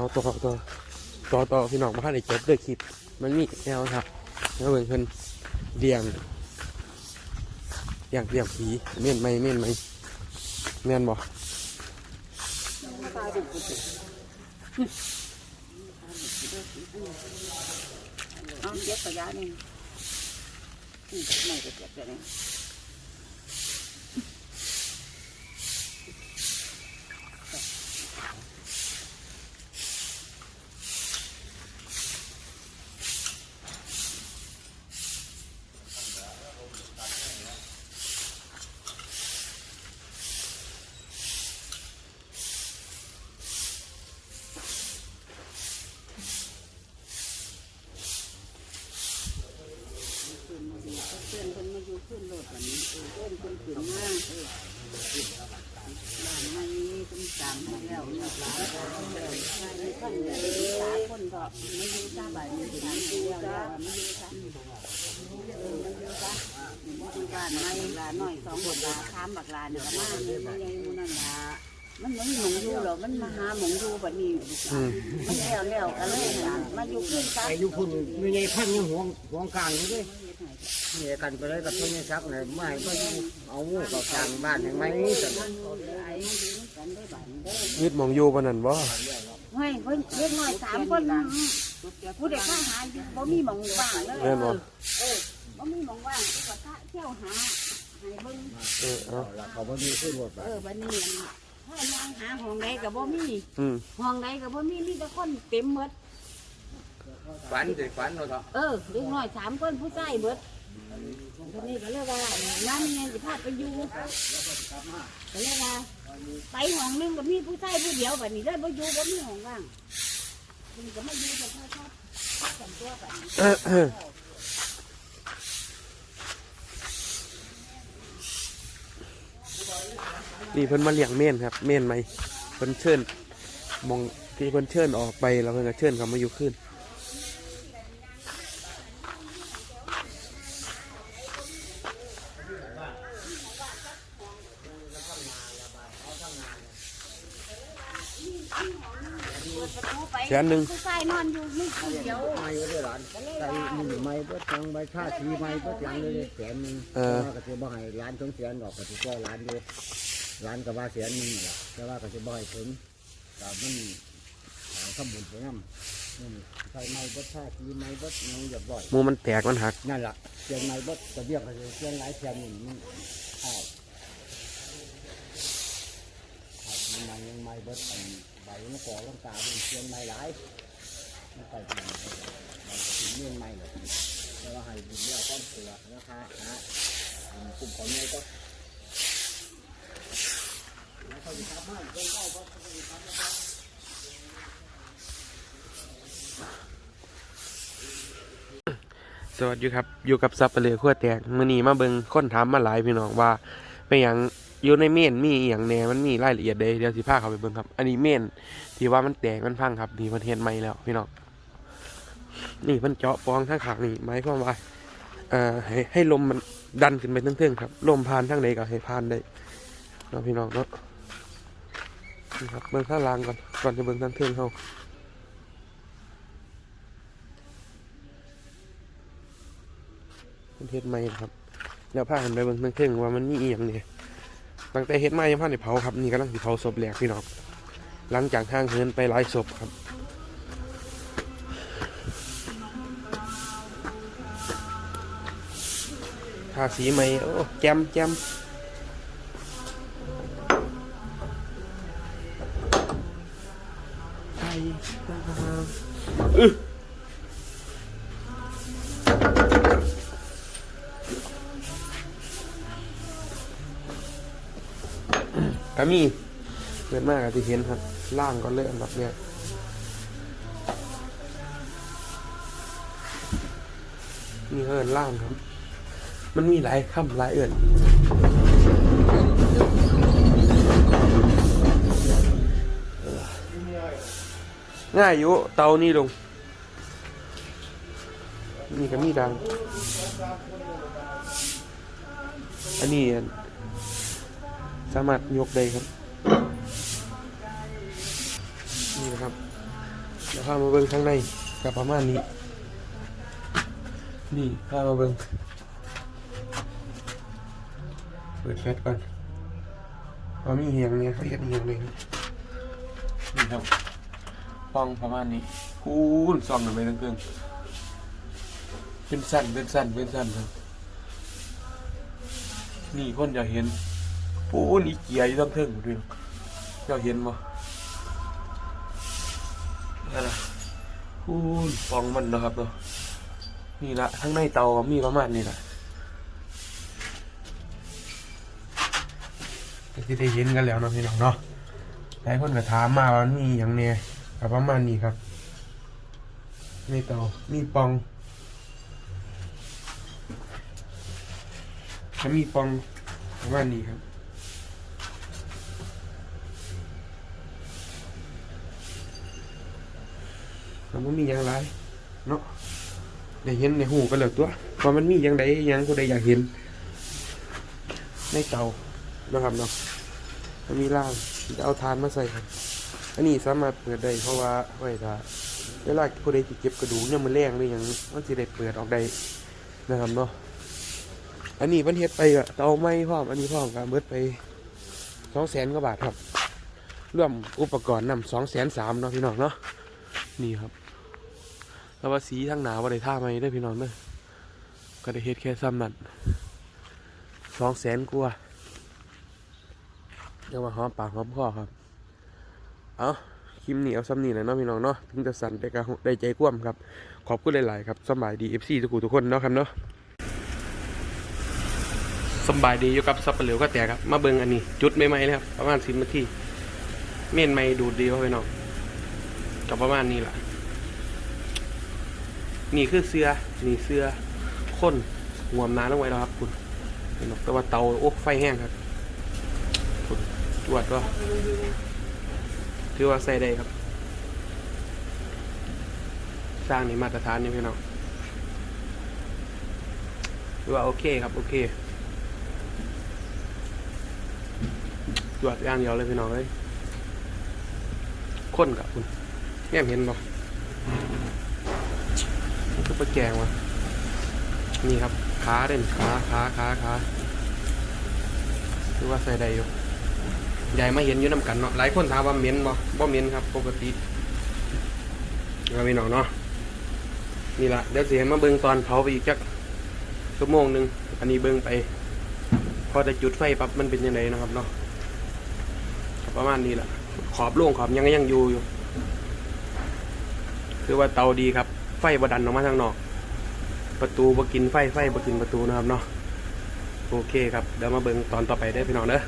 เอาต่อต่อต่อต่อพี่น้องมาให้ได้จบด้วยคลิป มันมีแนวครับแล้วเบิ่งเพิ่นเลี้ยงเลี้ยงเลี้ยงผีเม่นไหมเม่นไหมแม่นบ่เอาเจ็บกระยานี่ไม่ก็เจ็บเลย เพื่อนคนมาอยู่ขึ้นรถแบบ นี้เออเพื่อนคนขึ้นมาเออบ้านมานี้เป็นจำให้แล้วเนี่ยหลายคนแล้วใช่ไม่ค่อยเลยหลายคนก็ไม่รู้จ้าบ้านไม่อยู่จ้าไม่รู้จ้าไม่อยู่จ้าไม่รู้จ้าอยู่บ้านไม่ลาหน่อยสองบทลาถามบักลาเนี่ยก็มาเนี่ยังมูนันละ มันมันหมองอยู่หรอมันมาหาหมองอยู่แบบนี้อืมมันแล้วแล้วก็เลยมาอยู่ขึ้นจ้าไอ้ยุคุณมีไงพันยังห่วงห่วงกลางอยู่ด้วยนี่กันไปเลยกับพ่อเนี่ยซักเนี่ยไม่ก็เอางูกับกลางบ้านยังไงแต่ยึดหมองอยู่ปานนั้นบ่เฮ้ยเพิ่นเล็กน้อยสามคนผู้เด็กข้าหาอยู่บ่มีหมองว่างเลยแม่นบ่เออบ่มีหมองว่างก็ข้าเที่ยวหาให้เบิ่งเออเอาเขาบ่มีขึ้นรถไป เออบัดนี้ ถ้ายางหาห้องใดก็บ่มีอืมห้องใดก็บ่มีมีแต่คนเต็มหมด ฝันสิฝันเราเถอะเออเล็กน้อยสามคนผู้ชายเบิดทีนี้ก็เลยว่าน้ำยังสิพาไปอยู่ก็เลยว่าไปห้องหนึงก็มีผู้ชายผู้เดียวแบัดนี้เลยบ่อยู่บ่มีห้องว่างเพิ่นก็มาอยู่แต่พ่อชอบแต่งตัวแบัดนี้ เออเออ นี่เพิ่นมาเลี้ยงเม่นครับ เม่นไหมเพิ่นเชิญมองที่เพิ่นเชิญออกไปแล้วเพิ่นก็เชิญเขามาอยู่ขึ้นแสนหนึ่งผู้ชายนอนอยู่นี่คนเดียวไม่ก็ได้หลานใส่มีไม้เบิดทางใบชาทีไม้เบิดหลังเลยแสนนึงเออก็จะบ่ให้หลานต้องแสนดอกก็จะก็หลานอยู่ หลานก็ว่าแสนนึงแหละแต่ว่าก็จะบ่ให้ถึงก็มันขบุญไปนำใส่ไม้เบิดชาทีไม้เบิดน้องอย่าบ่อยหมูมันแตกมันหักนั่นแหละเสียงไม้เบิดกระเบียกก็จะเสียงหลายเสียงนี่มันอ้าวอ้าวมันยังไม้เบิดอันใบมันก่อลังกาเป็นเสียงไม้หลายมันไปถึงมันก็ถึงเรื่องไม้เลยแต่ว่าให้บุญเรียกก้อนเสือนะคะนะอันกลุ่มของนี้ก็ สวัสดีครับ อยู่กับซับเปลือขั้วแตกมือนีมาเบิงค้นถามมาหลายพี่น้องว่าเป็นหยังอยู่ในเมนมีอย่างแหนมันมีรายละเอียดใดเดี๋ยวสิพาเขาไปเบิงครับ อันนี้เมนที่ว่ามันแตกมันพังครับนี่มันเห็นไหมแล้วพี่น้องนี่มันเจาะปองทั้งขางนี่หมายความว่าเอ่อให้ให้ลมมันดันขึ้นไปเทิงๆครับ ลมผ่านทางใดก็ให้ผ่านได้เนาะพี่น้องเนาะ นี่ครับเบิ่งข้างล่างก่อน ก่อนจะเบิ่งทางเทิงเขาเป็นเฮ็ดไม้นะครับ แล้วพากันไปเบิ่งเทิงว่ามันมีอีหยังเนี่ยตั้งแต่เฮ็ดไม้ยังพาได้เผาครับ นี่กำลังสิเผาศพแหลกพี่น้อง หลังจากทางเหินไปหลายศพครับทาสีไม้โอ้แจมแจม ไทยอึก็มีเกิดมากที่เห็นครับ ล่างก็เลื่อนแบบเนี้ยนี่เอินล่างครับ มันมีหลายคำหลายเอิน ง่ายอยู่เตานี่ลง นี่ก็มีดัง อันนี้อันสามารถยกได้ครับ นี่นะครับเดี๋ยวพามาเบิ่งข้างในกับประมาณนี้ นี่พามาเบิ่งเปิดแฟลชก่อนว่ามีเหียงเนี่ยเขาเรียกเหียงเลยนี่ครับ ฟองประมาณนี้คูณซองกันไปทั้งเครื่องเป็นสั้นเป็นสั้นเป็นสั้นครับนี่คนจะเห็นปูนอีเกียอยู่ทั้งเทิงดเลยเจ้าเห็นบ่นั่นนะปูนฟองมันนะครับเนาะนี่ละทั้งในเตาก็มีประมาณนี้ละที่ได้เห็นกันแล้วนะพี่น้องเนาะหลายคนก็ถามมาว่ามันมีอย่างเนี้ย กับประมาณนี้ครับในเตามีปองถ้ามีปองประมาณนี้ครับมันบ่มีหยังไรเนาะได้เห็นในหูกันแล้วตัวว่ามันมีหยังใดหยังผู้ใดอยากเห็น ในเตานะครับเนาะมันมีล่างจะเอาทานมาใส่ครับ อันนี้สามารถเปิดได้เพราะว่าไว้ถ้าเวลาผู้ใดที่เก็บกระดูกเนี่ยมันแรงหรือยังมันสิได้เปิดออกได้นะครับเนาะอันนี้มันเฮ็ดไปก็เตาไม้พร้อมอันนี้พร้อมกันเบิดไปสองแสนกว่าบาทครับรวมอุปกรณ์นำสองแสนสามเนาะพี่น้องเนาะนี่ครับ แล้วว่าสีทั้งหนาว่าได้ท่าไหมได้พี่น้องเด้อก็ได้เฮ็ดแค่ซ้ำนั่นสองแสนกว่าเรียว่าหอมปากหอมคอครับ เอาคลิปนี้เอาซ้ำนี่แหละเนาะพี่น้องเนาะถึงจะสั่นแต่ก็ได้ใจกว้มครับ ขอบคุณหลาย ๆ ครับสบายดีเอฟซีทุกคนทุกคนเนาะครับเนาะสบายดีอยู่กับซับเปลือก็แต่ครับ มาเบิ่งอันนี้จุดใหม่ๆเลยครับ ประมาณสิบนาทีเม่นไม่ดูดดีครับพี่น้องกับประมาณนี้แหละนี่คือเสือนี่เสือข้นหัวมน้ำลงไว้แล้วครับ คุณนไหมแต่ว่าเตาโอ้ไฟแห้งครับคุณตรวจก็ ถือว่าใส่ได้ครับ สร้างนี่มาตรฐานนี่พี่น้องถือว่าโอเคครับ โอเคตรวจอย่างเดียวเลยพี่น้องเลยข้นกับคุณแง่เห็นบ่มันคือปลาแกงวะนี่ครับขาเด่นขาขาขาขาคือว่าใส่ได้อยู่ ใหญ่มาเห็นอยู่น้ำกันเนาะหลายคนถามว่าเหม็นบ่บ่เหม็นครับ ปกติเราพี่น้องเนาะนี่ละเดี๋ยวสิเห็นมาเบิ่งตอนเผาไปอีกจักชั่วโมงหนึ่งอันนี้เบิ่งไป พอได้จุดไฟปั๊บมันเป็นยังไงนะครับเนาะประมาณนี้แหละขอบโล่งขอบยังยังอยู่อยู่คือว่าเตาดีครับ ไฟบดันออกมาทางนอก ประตูบกินไฟไฟบกินประตูนะครับเนาะโอเคครับเดี๋ยวมาเบิ่งตอนต่อไปได้พี่น้องเด้อ